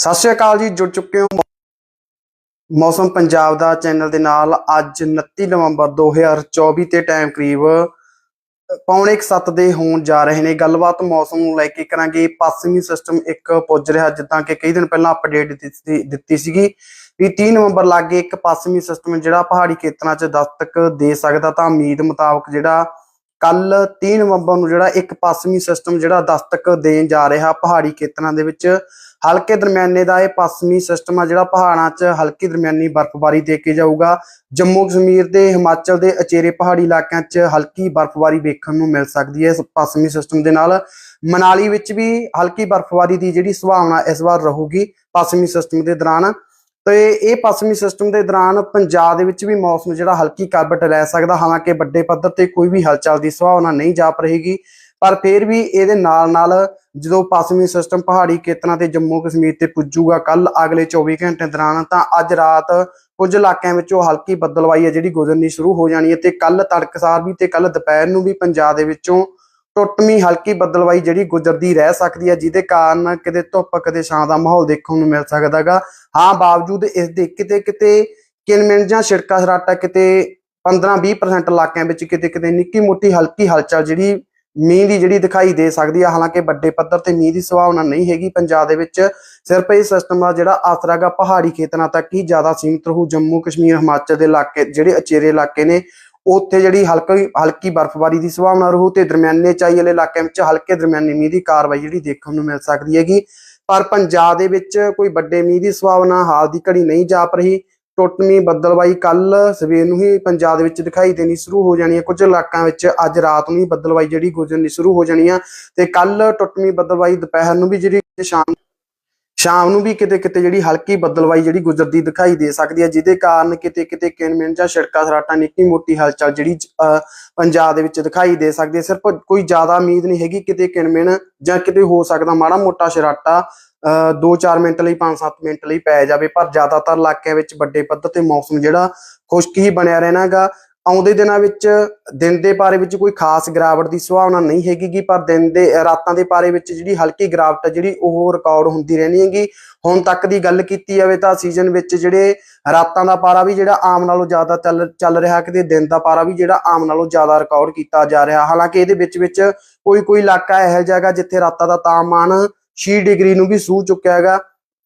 ਸਤਿ ਸ਼੍ਰੀ ਅਕਾਲ ਜੀ, ਜੁੜ ਚੁੱਕੇ ਹੋ ਮੌਸਮ ਪੰਜਾਬ ਦਾ ਚੈਨਲ ਦੇ ਨਾਲ। ਅੱਜ 29 ਨਵੰਬਰ 2024 ਤੇ ਟਾਈਮ ਕਰੀਬ ਪੌਣੇ 7 ਦੇ ਹੋਣ ਜਾ ਰਹੇ ਨੇ। ਗੱਲਬਾਤ ਮੌਸਮ ਨੂੰ ਲੈ ਕੇ ਕਰਾਂਗੇ। ਪੱਛਮੀ ਸਿਸਟਮ ਇੱਕ ਪੁੱਜ ਰਿਹਾ, ਜਿੱਦਾਂ ਕਿ ਕਈ ਦਿਨ ਪਹਿਲਾਂ ਅਪਡੇਟ ਦਿੱਤੀ ਦਿੱਤੀ ਸੀਗੀ ਵੀ 30 ਨਵੰਬਰ ਲਾਗੇ ਇੱਕ ਪੱਛਮੀ ਸਿਸਟਮ ਜਿਹੜਾ ਪਹਾੜੀ ਖੇਤਰਾਂ 'ਚ ਦਸਤਕ ਦੇ ਸਕਦਾ ਤਾਂ ਉਮੀਦ ਮੁਤਾਬਕ ਜਿਹੜਾ ਕੱਲ 30 ਨਵੰਬਰ ਨੂੰ ਜਿਹੜਾ ਇੱਕ ਪੱਛਮੀ ਸਿਸਟਮ ਜਿਹੜਾ ਦਸਤਕ ਦੇਣ ਜਾ ਰਿਹਾ ਪਹਾੜੀ ਖੇਤਰਾਂ ਦੇ ਵਿੱਚ, ਹਲਕੇ ਦਰਮਿਆਨੇ ਦਾ ਇਹ ਪੱਛਮੀ ਸਿਸਟਮ ਆ ਜਿਹੜਾ ਪਹਾੜਾਂ 'ਚ ਹਲਕੀ ਦਰਮਿਆਨੀ ਬਰਫ਼ਬਾਰੀ ਦੇ ਕੇ ਜਾਊਗਾ। ਜੰਮੂ ਕਸ਼ਮੀਰ ਦੇ, ਹਿਮਾਚਲ ਦੇ ਅਚੇਰੇ ਪਹਾੜੀ ਇਲਾਕਿਆਂ 'ਚ ਹਲਕੀ ਬਰਫ਼ਬਾਰੀ ਵੇਖਣ ਨੂੰ ਮਿਲ ਸਕਦੀ ਹੈ ਇਸ ਪੱਛਮੀ ਸਿਸਟਮ ਦੇ ਨਾਲ। ਮਨਾਲੀ ਵਿੱਚ ਵੀ ਹਲਕੀ ਬਰਫ਼ਬਾਰੀ ਦੀ ਜਿਹੜੀ ਸੰਭਾਵਨਾ ਇਸ ਵਾਰ ਰਹੂਗੀ ਪੱਛਮੀ ਸਿਸਟਮ ਦੇ ਦੌਰਾਨ। ਤੇ ਇਹ ਪੱਛਮੀ ਸਿਸਟਮ ਦੇ ਦੌਰਾਨ ਪੰਜਾਬ ਦੇ ਵਿੱਚ ਵੀ ਮੌਸਮ ਜਿਹੜਾ ਹਲਕੀ ਕਰਵਟ ਲੈ ਸਕਦਾ, ਹਾਲਾਂਕਿ ਵੱਡੇ ਪੱਧਰ ਤੇ ਕੋਈ ਵੀ ਹਲਚਲ ਦੀ ਸੰਭਾਵਨਾ ਨਹੀਂ ਜਾਪ ਰਹੇਗੀ, ਪਰ ਫਿਰ ਵੀ ਇਹਦੇ ਨਾਲ ਨਾਲ ਜਦੋਂ ਪੱਛਮੀ ਸਿਸਟਮ ਪਹਾੜੀ ਖੇਤਰਾਂ ਤੇ ਜੰਮੂ ਕਸ਼ਮੀਰ ਤੇ ਪੁੱਜੂਗਾ ਕੱਲ ਅਗਲੇ 24 ਘੰਟੇ ਦੌਰਾਨ, ਤਾਂ ਅੱਜ ਰਾਤ ਕੁਝ ਇਲਾਕਿਆਂ ਵਿੱਚੋਂ ਹਲਕੀ ਬੱਦਲਵਾਈ ਹੈ ਜਿਹੜੀ ਗੁਜ਼ਰਨੀ ਸ਼ੁਰੂ ਹੋ ਜਾਣੀ ਹੈ ਤੇ ਕੱਲ ਤੜਕਸਾਰ ਵੀ ਤੇ ਕੱਲ ਦੁਪਹਿਰ ਨੂੰ ਵੀ ਪੰਜਾਬ ਦੇ ਵਿੱਚੋਂ ਟੁੱਟਮੀ ਹਲਕੀ ਬੱਦਲਵਾਈ ਜਿਹੜੀ ਗੁਜ਼ਰਦੀ ਰਹਿ ਸਕਦੀ ਹੈ, ਜਿਹਦੇ ਕਾਰਨ ਕਿਤੇ ਧੁੱਪ, ਕਿਤੇ ਛਾਂ ਦਾ ਮਾਹੌਲ ਦੇਖਣ ਨੂੰ ਮਿਲ ਸਕਦਾਗਾ। ਹਾਂ, ਬਾਵਜੂਦ ਇਸ ਦੇ ਕਿਤੇ ਕਿਤੇ ਕਿਨਮਿੰਨ ਜਾਂ ਛਿੜਕਾ ਸਰਾਟਾ ਕਿਤੇ 15-20% ਇਲਾਕਿਆਂ ਵਿੱਚ ਕਿਤੇ ਕਿਤੇ ਨਿੱਕੀ ਮੋਟੀ ਹਲਕੀ ਹਲਚਲ ਜਿਹੜੀ ਮੀਂਹ ਦੀ ਜਿਹੜੀ ਦਿਖਾਈ ਦੇ ਸਕਦੀ ਹੈ ਹਾਲਾਂਕਿ ਵੱਡੇ ਪੱਧਰ ਤੇ ਮੀਂਹ ਦੀ ਸੰਭਾਵਨਾ ਨਹੀਂ ਹੈਗੀ। ਪੰਜਾਬ ਦੇ ਵਿੱਚ ਸਿਰਫ ਇਹ ਸਿਸਟਮ ਦਾ ਜਿਹੜਾ ਅਸਰ ਹੈਗਾ ਪਹਾੜੀ ਖੇਤਰਾਂ ਤੱਕ ਹੀ ਜ਼ਿਆਦਾ ਸੀਮਿਤ ਰਹੂ। ਜੰਮੂ ਕਸ਼ਮੀਰ ਹਿਮਾਚਲ ਦੇ ਇਲਾਕੇ, ਜਿਹੜੇ ਅਚੇਰੇ ਇਲਾਕੇ ਨੇ ਉੱਥੇ ਜਿਹੜੀ ਹਲਕੀ ਹਲਕੀ ਬਰਫ਼ਬਾਰੀ ਦੀ ਸੰਭਾਵਨਾ ਰਹੂ ਤੇ ਦਰਮਿਆਨੇ ਚਾਈ ਵਾਲੇ ਇਲਾਕਿਆਂ ਵਿੱਚ ਹਲਕੇ ਦਰਮਿਆਨੀ ਮੀਂਹ ਦੀ ਕਾਰਵਾਈ ਜਿਹੜੀ ਦੇਖਣ ਨੂੰ ਮਿਲ ਸਕਦੀ ਹੈਗੀ। ਪਰ ਪੰਜਾਬ ਦੇ ਵਿੱਚ ਕੋਈ ਵੱਡੇ ਮੀਂਹ ਦੀ ਸੰਭਾਵਨਾ ਹਾਲ ਦੀ ਘੜੀ ਨਹੀਂ ਜਾਪ ਰਹੀ। ਟੁੱਟਵੀਂ ਬੱਦਲਵਾਈ ਕੱਲ ਸਵੇਰ ਨੂੰ ਹੀ ਪੰਜਾਬ ਦੇ ਵਿੱਚ ਦਿਖਾਈ ਦੇਣੀ ਸ਼ੁਰੂ ਹੋ ਜਾਣੀ ਹੈ। ਕੁਝ ਇਲਾਕਿਆਂ ਵਿੱਚ ਅੱਜ ਰਾਤ ਨੂੰ ਹੀ ਬੱਦਲਵਾਈ ਜਿਹੜੀ ਗੁਜ਼ਰਨੀ ਸ਼ੁਰੂ ਹੋ ਜਾਣੀ ਆ ਤੇ ਕੱਲ ਟੁੱਟਵੀਂ ਬੱਦਲਵਾਈ ਦੁਪਹਿਰ ਨੂੰ ਵੀ ਜਿਹੜੀ ਸ਼ਾਮ ਸ਼ਾਮ ਨੂੰ ਵੀ ਕਿਤੇ ਕਿਤੇ ਜਿਹੜੀ ਹਲਕੀ ਬੱਦਲਵਾਈ ਜਿਹੜੀ ਗੁਜ਼ਰਦੀ ਦਿਖਾਈ ਦੇ ਸਕਦੀ ਹੈ ਜਿਹਦੇ ਕਾਰਨ ਕਿਤੇ ਕਿਤੇ ਕਿਣਮਿਣ ਜਾਂ ਛਿੜਕਾ ਸਰਾਟਾ ਨਿੱਕੀ ਮੋਟੀ ਹਲਚਲ ਜਿਹੜੀ ਅਹ, ਪੰਜਾਬ ਦੇ ਵਿੱਚ ਦਿਖਾਈ ਦੇ ਸਕਦੀ ਹੈ। ਸਿਰਫ ਕੋਈ ਜ਼ਿਆਦਾ ਉਮੀਦ ਨਹੀਂ ਹੈਗੀ ਕਿਤੇ ਕਿਣਮਿਣ ਜਾਂ ਕਿਤੇ ਹੋ ਸਕਦਾ ਮਾੜਾ ਮੋਟਾ ਛਰਾਟਾ 2-4 ਮਿੰਟ ਲਈ 5-7 ਮਿੰਟ ਲਈ ਪੈ ਜਾਵੇ ਪਰ ਜ਼ਿਆਦਾਤਰ ਇਲਾਕਿਆਂ ਵਿੱਚ ਵੱਡੇ ਪੱਧਰ ਤੇ ਮੌਸਮ ਜਿਹੜਾ ਖੁਸ਼ਕ ਹੀ ਬਣਿਆ ਰਹਿਣਾਗਾ ਆਉਂਦੇ ਦਿਨਾਂ ਵਿੱਚ, ਦਿਨ ਦੇ ਪਾਰੇ ਵਿੱਚ ਕੋਈ ਖਾਸ ਗਿਰਾਵਟ ਦੀ ਸੰਭਾਵਨਾ ਨਹੀਂ ਹੈਗੀ ਪਰ ਦਿਨ ਦੇ ਰਾਤਾਂ ਦੇ ਪਾਰੇ ਵਿੱਚ ਜਿਹੜੀ ਹਲਕੀ ਗਿਰਾਵਟ ਹੈ ਜਿਹੜੀ ਉਹ ਰਿਕਾਰਡ ਹੁੰਦੀ ਰਹਿਣੀ ਹੈਗੀ। ਹੁਣ ਤੱਕ ਦੀ ਗੱਲ ਕੀਤੀ ਜਾਵੇ ਤਾਂ ਸੀਜ਼ਨ ਵਿੱਚ ਜਿਹੜੇ ਰਾਤਾਂ ਦਾ ਪਾਰਾ ਵੀ ਜਿਹੜਾ ਆਮ ਨਾਲੋਂ ਜ਼ਿਆਦਾ ਚੱਲ ਚੱਲ ਰਿਹਾ ਕਿਤੇ ਦਿਨ ਦਾ ਪਾਰਾ ਵੀ ਜਿਹੜਾ ਆਮ ਨਾਲੋਂ ਜ਼ਿਆਦਾ ਰਿਕਾਰਡ ਕੀਤਾ ਜਾ ਰਿਹਾ। ਹਾਲਾਂਕਿ ਇਹਦੇ ਵਿੱਚ ਵਿੱਚ ਕੋਈ ਕੋਈ ਇਲਾਕਾ ਇਹੋ ਜਿਹਾ ਹੈਗਾ ਜਿੱਥੇ ਰਾਤਾਂ ਦਾ ਤਾਪਮਾਨ 6 ਡਿਗਰੀ ਨੂੰ ਵੀ ਸੂ ਚੁੱਕਿਆ ਹੈਗਾ।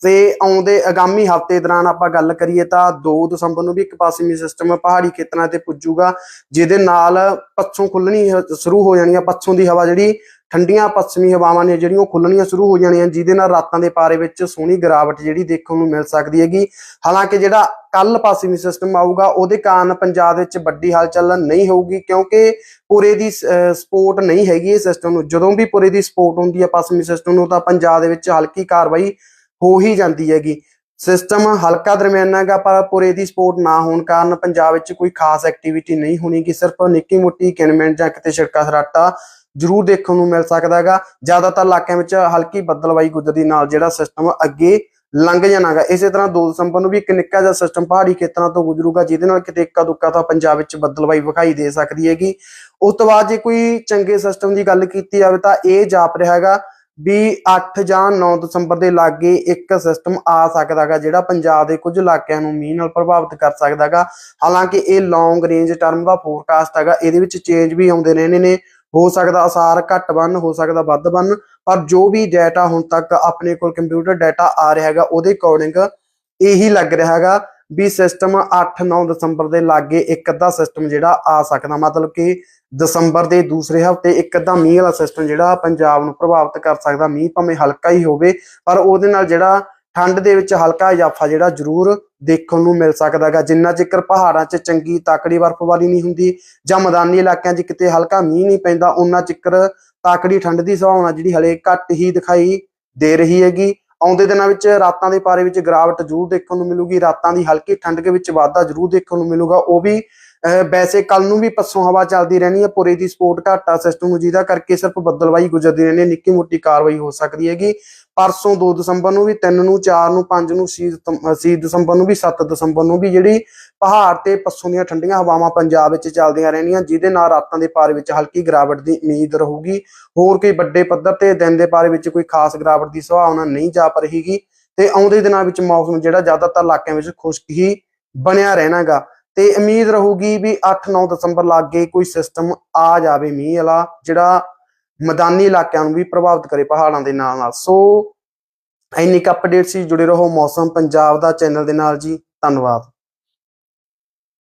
ਤੇ ਆਉਂਦੇ ਆਗਾਮੀ ਹਫ਼ਤੇ ਦੌਰਾਨ ਆਪਾਂ ਗੱਲ ਕਰੀਏ ਤਾਂ 2 ਦਸੰਬਰ ਨੂੰ ਵੀ ਇੱਕ ਪਾਸਿਮੀ ਸਿਸਟਮ ਪਹਾੜੀ ਖੇਤਰਾਂ ਤੇ ਪੁੱਜੂਗਾ, ਜਿਹਦੇ ਨਾਲ ਪੱਛੋਂ ਖੁੱਲਣੀ ਸ਼ੁਰੂ ਹੋ ਜਾਣੀ ਆ ਪੱਛੋਂ ਦੀ ਹਵਾ ਜਿਹੜੀ ਠੰਡੀਆਂ ਪੱਛਮੀ ਹਵਾਵਾਂ ਨੇ ਜਿਹੜੀਆਂ ਉਹ ਖੁੱਲਣੀਆਂ ਸ਼ੁਰੂ ਹੋ ਜਾਣੀਆਂ, ਜਿਹਦੇ ਨਾਲ ਰਾਤਾਂ ਦੇ ਪਾਰੇ ਵਿੱਚ ਸੋਹਣੀ ਗਿਰਾਵਟ ਜਿਹੜੀ ਦੇਖਣ ਨੂੰ ਮਿਲ ਸਕਦੀ ਹੈਗੀ। ਹਾਲਾਂਕਿ ਜਿਹੜਾ ਕੱਲ ਪੱਛਮੀ ਸਿਸਟਮ ਆਊਗਾ, ਉਹਦੇ ਕਾਰਨ ਪੰਜਾਬ ਵਿੱਚ ਵੱਡੀ ਹਲਚਲ ਨਹੀਂ ਹੋਊਗੀ, ਕਿਉਂਕਿ ਪੂਰੇ ਦੀ ਸਪੋਰਟ ਨਹੀਂ ਹੈਗੀ ਇਹ ਸਿਸਟਮ ਨੂੰ। ਜਦੋਂ ਵੀ ਪੂਰੇ ਦੀ ਸਪੋਰਟ ਹੁੰਦੀ ਹੈ ਪੱਛਮੀ ਸਿਸਟਮ ਨੂੰ, ਤਾਂ ਪੰਜਾਬ ਦੇ ਵਿੱਚ ਹਲਕੀ ਕਾਰਵਾਈ ਹੋ ਹੀ ਜਾਂਦੀ ਹੈਗੀ। ਸਿਸਟਮ ਹਲਕਾ ਦਰਮਿਆਨਾ ਹੈਗਾ, ਪਰ ਪੂਰੇ ਦੀ ਸਪੋਰਟ ਨਾ ਹੋਣ ਕਾਰਨ ਪੰਜਾਬ ਵਿੱਚ ਕੋਈ ਖਾਸ ਐਕਟੀਵਿਟੀ ਨਹੀਂ ਹੋਣੀ ਕਿ ਸਿਰਫ ਨਿੱਕੀ ਮੋਟੀ ਕਿਨਮੈਂਟ ਜਾਂ ਕਿਤੇ ਛਿੜਕਾ ਸਰਾਟਾ ਜ਼ਰੂਰ ਦੇਖਣ ਨੂੰ ਮਿਲ ਸਕਦਾ ਹੈਗਾ। ਜ਼ਿਆਦਾਤਰ ਇਲਾਕਿਆਂ ਵਿੱਚ ਹਲਕੀ ਬੱਦਲਵਾਈ ਗੁਜ਼ਰਦੀ ਨਾਲ ਜਿਹੜਾ ਸਿਸਟਮ ਅੱਗੇ ਲੰਘ ਜਾਣਾਗਾ ਇਸੇ ਤਰ੍ਹਾਂ 2 ਦਸੰਬਰ ਨੂੰ ਵੀ ਇੱਕ ਨਿੱਕਾ ਜਿਹਾ ਸਿਸਟਮ ਪਹਾੜੀ ਖੇਤਰਾਂ ਤੋਂ ਗੁਜ਼ਰੂਗਾ, ਜਿਹਦੇ ਨਾਲ ਕਿਤੇ ਇੱਕਾ ਦੁੱਕਾ ਤਾਂ ਪੰਜਾਬ ਵਿੱਚ ਬੱਦਲਵਾਈ ਵਿਖਾਈ ਦੇ ਸਕਦੀ ਹੈਗੀ। ਉਸ ਤੋਂ ਬਾਅਦ ਜੇ ਕੋਈ ਚੰਗੇ ਸਿਸਟਮ ਦੀ ਗੱਲ ਕੀਤੀ ਜਾਵੇ ਤਾਂ ਇਹ ਜਾਪ ਰਿਹਾ ਹੈਗਾ। ਵੀ 8 ਜਾਂ 9 ਦਸੰਬਰ ਦੇ ਲਾਗੇ ਇੱਕ ਸਿਸਟਮ ਆ ਸਕਦਾਗਾ, ਜਿਹੜਾ ਪੰਜਾਬ ਦੇ ਕੁਝ ਇਲਾਕਿਆਂ ਨੂੰ ਮੀਂਹ ਨਾਲ ਪ੍ਰਭਾਵਿਤ ਕਰ ਸਕਦਾਗਾ। ਹਾਲਾਂਕਿ ਇਹ ਲੌਂਗ ਰੇਂਜ ਟਰਮ ਦਾ ਫੋਰਕਾਸਟ ਹੈਗਾ, ਇਹਦੇ ਵਿੱਚ ਚੇਂਜ ਵੀ ਆਉਂਦੇ ਰਹਿੰਦੇ ਨੇ। ਹੋ ਸਕਦਾ ਅਸਾਰ ਘੱਟ ਬਣ ਹੋ ਸਕਦਾ ਵੱਧ ਬਣ ਪਰ ਜੋ ਵੀ ਡਾਟਾ ਹੁਣ ਤੱਕ ਆਪਣੇ ਕੋਲ ਕੰਪਿਊਟਰ ਡਾਟਾ ਆ ਰਿਹਾ ਹੈਗਾ, ਉਹਦੇ ਅਕੋਰਡਿੰਗ ਇਹੀ ਲੱਗ ਰਿਹਾ ਹੈਗਾ। ਵੀ ਸਿਸਟਮ 8-9 ਦਸੰਬਰ ਦੇ ਲਾਗੇ ਇੱਕ ਅੱਧਾ ਸਿਸਟਮ ਜਿਹੜਾ ਆ ਸਕਦਾ। ਮਤਲਬ ਕਿ ਦਸੰਬਰ ਦੇ ਦੂਸਰੇ ਹਫ਼ਤੇ ਇੱਕ ਅੱਧਾ ਮੀਂਹ ਵਾਲਾ ਸਿਸਟਮ ਜਿਹੜਾ ਪੰਜਾਬ ਨੂੰ ਪ੍ਰਭਾਵਿਤ ਕਰ ਸਕਦਾ। ਮੀਂਹ ਭਾਵੇਂ ਹਲਕਾ ਹੀ ਹੋਵੇ, ਪਰ ਉਹਦੇ ਨਾਲ ਜਿਹੜਾ ਠੰਡ ਦੇ ਵਿੱਚ ਹਲਕਾ ਇਜ਼ਾਫਾ ਜਿਹੜਾ ਜ਼ਰੂਰ ਦੇਖਣ ਨੂੰ ਮਿਲ ਸਕਦਾ ਹੈਗਾ। ਜਿੰਨਾ ਚਿਰ ਪਹਾੜਾਂ 'ਚ ਚੰਗੀ ਤਾਕੜੀ ਬਰਫ਼ਬਾਰੀ ਨਹੀਂ ਹੁੰਦੀ ਜਾਂ ਮੈਦਾਨੀ ਇਲਾਕਿਆਂ 'ਚ ਕਿਤੇ ਹਲਕਾ ਮੀਂਹ ਨਹੀਂ ਪੈਂਦਾ ਉਹਨਾਂ ਚਿਰ ਤਾਕੜੀ ਠੰਡ ਦੀ ਸੰਭਾਵਨਾ ਜਿਹੜੀ ਹਲੇ ਘੱਟ ਹੀ ਦਿਖਾਈ ਦੇ ਰਹੀ ਹੈਗੀ। ਆਉਂਦੇ ਦਿਨਾਂ ਵਿੱਚ ਰਾਤਾਂ ਦੇ ਪਾਰੇ ਵਿੱਚ ਗਿਰਾਵਟ ਜ਼ਰੂਰ ਦੇਖਣ ਨੂੰ ਮਿਲੂਗੀ, ਰਾਤਾਂ ਦੀ ਹਲਕੀ ਠੰਡ ਦੇ ਵਿੱਚ ਵਾਧਾ ਜ਼ਰੂਰ ਦੇਖਣ ਨੂੰ ਮਿਲੂਗਾ, ਉਹ ਵੀ ਵੈਸੇ ਕੱਲ ਨੂੰ ਵੀ ਪੱਸੋਂ ਹਵਾ ਚੱਲਦੀ ਰਹਿਣੀ ਹੈ, ਪੂਰੇ ਦੀ ਸਪੋਰਟ ਘਾਟਾ ਸਿਸਟਮ ਨੂੰ ਜਿਹਦਾ ਕਰਕੇ ਸਿਰਫ ਬੱਦਲਵਾਈ ਗੁਜ਼ਰਦੀ ਰਹਿਣੀ ਹੈ, ਨਿੱਕੀ ਮੋਟੀ ਕਾਰਵਾਈ ਹੋ ਸਕਦੀ ਹੈਗੀ। ਪਰਸੋਂ 2 ਦਸੰਬਰ ਨੂੰ ਵੀ 3 ਨੂੰ 4 ਨੂੰ 5 ਨੂੰ 6 ਦਸੰਬਰ ਨੂੰ ਵੀ 7 ਦਸੰਬਰ ਨੂੰ ਵੀ ਜਿਹੜੀ ਪਹਾੜ ਤੇ ਪੱਸੋਂ ਦੀਆਂ ਠੰਡੀਆਂ ਹਵਾਵਾਂ ਪੰਜਾਬ ਵਿੱਚ ਚੱਲਦੀਆਂ ਰਹਿਣੀਆਂ, ਜਿਹਦੇ ਨਾਲ ਰਾਤਾਂ ਦੇ ਪਾਰ ਵਿੱਚ ਹਲਕੀ ਗਿਰਾਵਟ ਦੀ ਉਮੀਦ ਰਹੂਗੀ। ਹੋਰ ਕੋਈ ਵੱਡੇ ਪੱਧਰ ਤੇ ਦਿਨ ਦੇ ਪਾਰ ਵਿੱਚ ਕੋਈ ਖਾਸ ਗਿਰਾਵਟ ਦੀ ਸੰਭਾਵਨਾ ਨਹੀਂ ਜਾਪ ਰਹੀਗੀ ਤੇ ਆਉਂਦੇ ਦਿਨਾਂ ਵਿੱਚ ਮੌਸਮ ਜਿਹੜਾ ਜ਼ਿਆਦਾਤਰ ਇਲਾਕਿਆਂ ਵਿੱਚ ਖੁਸ਼ਕ ਹੀ ਬਣਿਆ ਰਹਿਣਾਗਾ। ਤੇ ਉਮੀਦ ਰਹੂਗੀ ਵੀ 8-9 ਦਸੰਬਰ ਲਾਗੇ ਕੋਈ ਸਿਸਟਮ ਆ ਜਾਵੇ ਮੀਂਹ ਵਾਲਾ, ਜਿਹੜਾ ਮੈਦਾਨੀ ਇਲਾਕਿਆਂ ਨੂੰ ਵੀ ਪ੍ਰਭਾਵਿਤ ਕਰੇ ਪਹਾੜਾਂ ਦੇ ਨਾਲ ਨਾਲ। ਸੋ ਇੰਨੀ ਕੁ ਅਪਡੇਟ ਸੀ, ਜੁੜੇ ਰਹੋ ਮੌਸਮ ਪੰਜਾਬ ਦਾ ਚੈਨਲ ਦੇ ਨਾਲ ਜੀ। ਧੰਨਵਾਦ।